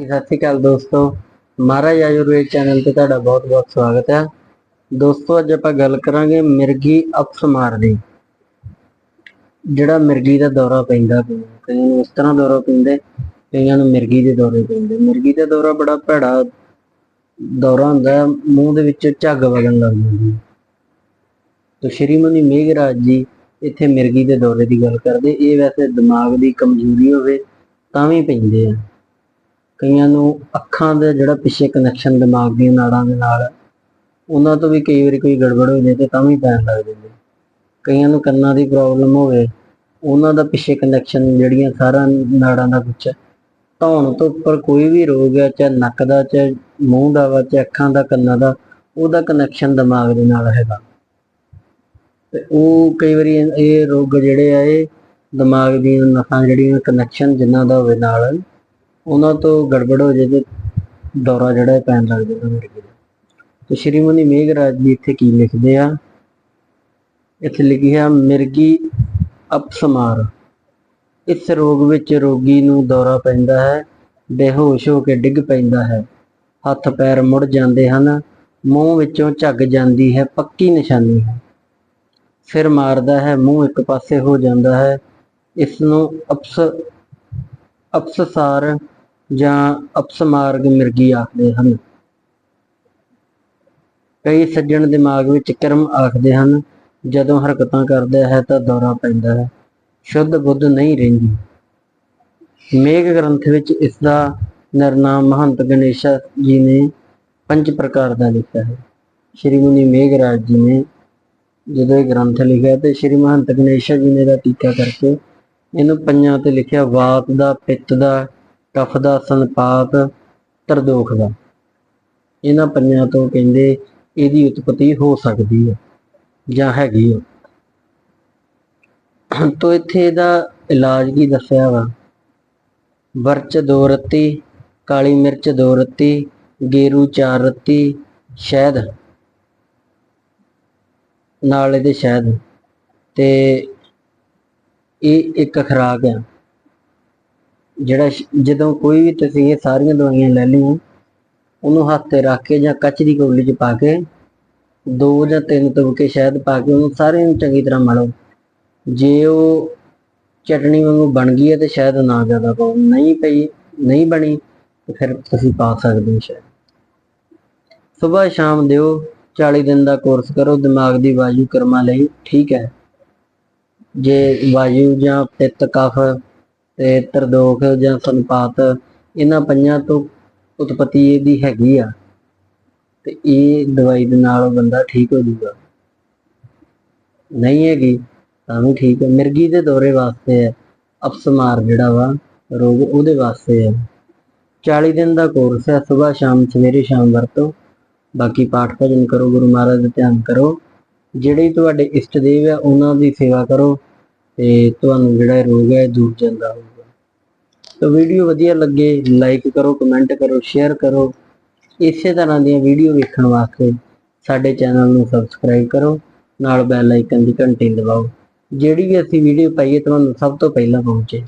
ਸਤਿ ਸ਼੍ਰੀ ਅਕਾਲ ਦੋਸਤੋ। ਮਹਾਰਾਜ ਆਯੁਰਵੇਦ ਚੈਨਲ ਤੇ ਤੁਹਾਡਾ ਬਹੁਤ-ਬਹੁਤ ਸਵਾਗਤ ਹੈ। ਦੋਸਤੋ, ਅੱਜ ਆਪਾਂ ਗੱਲ ਕਰਾਂਗੇ ਮਿਰਗੀ ਅਪਸਮਾਰ ਦੀ। ਜਿਹੜਾ ਮਿਰਗੀ ਦਾ ਦੌਰਾ ਪੈਂਦਾ ਕਈਆਂ ਨੂੰ। ਕਈਆਂ ਨੂੰ ਇਸ ਤਰ੍ਹਾਂ ਦੌਰਾ ਪੈਂਦਾ, ਕਈਆਂ ਨੂੰ ਮਿਰਗੀ ਦੇ ਦੌਰੇ ਪੈਂਦੇ। ਮਿਰਗੀ ਦਾ ਦੌਰਾ ਬੜਾ ਭੈੜਾ ਦੌਰਾ ਹੁੰਦਾ ਹੈ। ਮੂੰਹ ਦੇ ਵਿੱਚ ਝੱਗ ਵਗਣ ਲੱਗ ਜਾਂਦੀ ਹੈ। ਤੇ ਸ਼੍ਰੀ ਮੇਘਰਾਜ ਜੀ ਇੱਥੇ ਮਿਰਗੀ ਦੇ ਦੌਰੇ ਦੀ ਗੱਲ ਕਰਦੇ। ਇਹ ਵੈਸੇ ਦਿਮਾਗ ਦੀ ਕਮਜ਼ੋਰੀ ਹੋਵੇ ਤਾਂ ਵੀ ਪੈਂਦੇ ਆ। ਕਈਆਂ ਨੂੰ ਅੱਖਾਂ ਦਾ ਜਿਹੜਾ ਪਿੱਛੇ ਕਨੈਕਸ਼ਨ ਦਿਮਾਗ ਦੀਆਂ ਨਾੜਾਂ ਦੇ ਨਾਲ, ਉਹਨਾਂ ਤੋਂ ਵੀ ਕਈ ਵਾਰੀ ਕੋਈ ਗੜਬੜ ਹੋ ਜਾਏ ਤਾਂ ਵੀ ਪੈਣ ਲੱਗ ਜਾਂਦੇ ਕਈਆਂ ਨੂੰ ਕੰਨਾਂ ਦੀ ਪ੍ਰੋਬਲਮ ਹੋਵੇ, ਉਹਨਾਂ ਦਾ ਪਿੱਛੇ ਕਨੈਕਸ਼ਨ ਜਿਹੜੀਆਂ ਸਾਰਾ ਨਾੜਾਂ ਦਾ ਵਿੱਚ ਧੌਣ ਤੋਂ ਉੱਪਰ ਕੋਈ ਵੀ ਰੋਗ ਹੈ, ਚਾਹੇ ਨੱਕ ਦਾ, ਚਾਹੇ ਮੂੰਹ ਦਾ ਵਾ, ਚਾਹੇ ਅੱਖਾਂ ਦਾ, ਕੰਨਾਂ ਦਾ, ਉਹਦਾ ਕਨੈਕਸ਼ਨ ਦਿਮਾਗ ਦੇ ਨਾਲ ਹੈਗਾ। ਤੇ ਉਹ ਕਈ ਵਾਰੀ ਇਹ ਇਹ ਰੋਗ ਜਿਹੜੇ ਆ, ਇਹ ਦਿਮਾਗ ਦੀਆਂ ਨਸਾਂ ਜਿਹੜੀਆਂ ਕਨੈਕਸ਼ਨ ਜਿਨ੍ਹਾਂ ਦਾ ਹੋਵੇ ਨਾਲ ਉਹਨਾਂ ਤੋਂ ਗੜਬੜ ਹੋ ਜੇ ਤੇ ਦੌਰਾ ਜਿਹੜਾ ਹੈ ਪੈਣ ਲੱਗ ਜਾਂਦਾ ਮਿਰਗੀ ਦਾ ਤੇ ਸ਼੍ਰੀ ਮੇਘਰਾਜ ਜੀ ਇੱਥੇ ਕੀ ਲਿਖਦੇ ਆ? ਇੱਥੇ ਲਿਖਿਆ ਮਿਰਗੀ ਅਪਸਮਾਰ। ਇਸ ਰੋਗ ਵਿੱਚ ਰੋਗੀ ਨੂੰ ਦੌਰਾ ਪੈਂਦਾ ਹੈ, ਬੇਹੋਸ਼ ਹੋ ਕੇ ਡਿੱਗ ਪੈਂਦਾ ਹੈ। ਹੱਥ ਪੈਰ ਮੁੜ ਜਾਂਦੇ ਹਨ, ਮੂੰਹ ਵਿੱਚੋਂ ਝੱਗ ਜਾਂਦੀ ਹੈ, ਪੱਕੀ ਨਿਸ਼ਾਨੀ ਹੈ। ਸਿਰ ਮਾਰਦਾ ਹੈ, ਮੂੰਹ ਇੱਕ ਪਾਸੇ ਹੋ ਜਾਂਦਾ ਹੈ। ਇਸ ਨੂੰ ਅਪਸ, ਅਪਸਸਾਰ ਜਾਂ ਅਪਸਮਾਰਗ ਮਿਰਗੀ ਆਖਦੇ ਹਨ। ਕਈ ਸੱਜਣ ਦਿਮਾਗ ਵਿੱਚ ਕਰਮ ਆਖਦੇ ਹਨ, ਜਦੋਂ ਹਰਕਤਾਂ ਕਰਦਾ ਹੈ ਤਾਂ ਦੌਰਾ ਪੈਂਦਾ ਹੈ, ਸ਼ੁੱਧ ਬੁੱਧ ਨਹੀਂ ਰਹਿੰਦੀ। ਮੇਘ ਗ੍ਰੰਥ ਵਿੱਚ ਇਸ ਦਾ ਨਿਰਨਾਮ ਮਹੰਤ ਗਣੇਸ਼ਾ ਜੀ ਨੇ ਪੰਜ ਪ੍ਰਕਾਰ ਦਾ ਲਿਖਿਆ ਹੈ। ਸ਼੍ਰੀ ਮੁਨੀ ਮੇਘਰਾਜ ਜੀ ਨੇ ਜਦੋਂ ਇਹ ਗ੍ਰੰਥ ਲਿਖਿਆ ਤੇ ਸ਼੍ਰੀ ਮਹੰਤ ਗਣੇਸ਼ਾ ਜੀ ਨੇ ਦਾ ਟੀਕਾ ਕਰਕੇ ਇਹਨੂੰ ਪੰਜਾਂ ਤੇ ਲਿਖਿਆ, ਵਾਤ ਦਾ, ਪਿੱਤ ਦਾ ਕਫ ਦਾ ਸੰਪਾਤ ਤਰਦੋਖ ਦਾ ਇਹਨਾਂ ਪੰਜਾਂ ਤੋਂ ਕਹਿੰਦੇ ਇਹਦੀ ਉਤਪਤੀ ਹੋ ਸਕਦੀ ਹੈ ਜਾਂ ਹੈਗੀ ਹੈ। ਤੋ ਇੱਥੇ ਇਹਦਾ ਇਲਾਜ ਕੀ ਦੱਸਿਆ ਵਾ? ਵਰਚ ਦੋ ਰੱਤੀ, ਕਾਲੀ ਮਿਰਚ ਦੋ ਰੱਤੀ, ਗੇਰੂ ਚਾਰ ਰੱਤੀ, ਸ਼ਹਿਦ। ਨਾਲ ਇਹਦੇ ਸ਼ਹਿਦ। ਤੇ ਇਹ ਇੱਕ ਖੁਰਾਕ ਆ। ਜਿਹੜਾ ਜਦੋਂ ਕੋਈ ਵੀ ਤੁਸੀਂ ਇਹ ਸਾਰੀਆਂ ਦਵਾਈਆਂ ਲੈ ਲਈਆਂ, ਉਹਨੂੰ ਹੱਥ ਤੇ ਰੱਖ ਕੇ ਜਾਂ ਕੱਚ ਦੀ ਕੌਲੀ 'ਚ ਪਾ ਕੇ, ਦੋ ਜਾਂ ਤਿੰਨ ਤੁਪਕੇ ਸ਼ਹਿਦ ਪਾ ਕੇ ਉਹਨੂੰ ਸਾਰੇ ਨੂੰ ਚੰਗੀ ਤਰ੍ਹਾਂ ਮਲੋ। ਜੇ ਉਹ ਚਟਣੀ ਵਾਂਗੂ ਬਣ ਗਈ ਹੈ ਤੇ ਸ਼ਾਇਦ ਨਾ ਜ਼ਿਆਦਾ ਪਾਓ। ਨਹੀਂ ਪਈ, ਨਹੀਂ ਬਣੀ, ਤੇ ਫਿਰ ਤੁਸੀਂ ਪਾ ਸਕਦੇ ਹੋ ਸ਼ਾਇਦ ਸਵੇਰ ਸ਼ਾਮ ਦਿਓ 40 ਦਿਨ ਦਾ ਕੋਰਸ ਕਰੋ, ਦਿਮਾਗ ਦੀ ਵਾਯੂ ਕਰਮਾਂ ਲਈ, ਠੀਕ ਹੈ। ਜੇ ਵਾਯੂ ਜਾਂ ਪਿੱਤ, ਕਫ ਤੇ ਤਰਦੋਖ ਜਾਂ ਸੰਪਾਤ ਇਹਨਾਂ ਪੰਜਾਂ ਤੋਂ ਉਤਪਤੀ ਇਹਦੀ ਹੈਗੀ ਆ। ਤੇ ਇਹ ਦਵਾਈ ਦੇ ਨਾਲ ਬੰਦਾ ਠੀਕ ਹੋ ਜਾਊਗਾ ਨਹੀਂ ਹੈਗੀ ਤਾਂ ਵੀ ਠੀਕ ਹੈ। ਮਿਰਗੀ ਦੇ ਦੌਰੇ ਵਾਸਤੇ ਹੈ। ਅਪਸਮਾਰ ਜਿਹੜਾ ਵਾ, ਰੋਗ ਉਹਦੇ ਵਾਸਤੇ ਹੈ। 40 ਦਿਨ ਦਾ ਕੋਰਸ ਹੈ। ਸਵੇਰ ਸ਼ਾਮ, ਸਵੇਰੇ, ਸ਼ਾਮ ਵਰਤੋ। ਬਾਕੀ ਪਾਠ ਭਜਨ ਕਰੋ, ਗੁਰੂ ਮਹਾਰਾਜ ਦਾ ਧਿਆਨ ਕਰੋ। ਜਿਹੜੇ ਤੁਹਾਡੇ ਇਸ਼ਟ ਦੇਵ ਆ ਉਹਨਾਂ ਦੀ ਸੇਵਾ ਕਰੋ। ਤੇ ਤੁਹਾਨੂੰ ਜਿਹੜਾ ਰੋਗ ਹੈ ਦੂਰ ਜਾਂਦਾ ਹੋਊਗਾ। ਤਾਂ ਵੀਡੀਓ ਵਧੀਆ ਲੱਗੇ ਲਾਈਕ ਕਰੋ ਕਮੈਂਟ ਕਰੋ ਸ਼ੇਅਰ ਕਰੋ। ਇਸੇ ਤਰ੍ਹਾਂ ਦੀਆਂ ਵੀਡੀਓ ਵੇਖਣ ਵਾਸਤੇ ਸਾਡੇ ਚੈਨਲ ਨੂੰ ਸਬਸਕ੍ਰਾਈਬ ਕਰੋ, ਨਾਲ ਬੈਲ ਆਈਕਨ ਦੀ ਘੰਟੀ ਦਬਾਓ। ਜਿਹੜੀ ਵੀ ਅਸੀਂ ਵੀਡੀਓ ਪਾਈਏ, ਤੁਹਾਨੂੰ ਸਭ ਤੋਂ ਪਹਿਲਾਂ ਪਹੁੰਚੇ।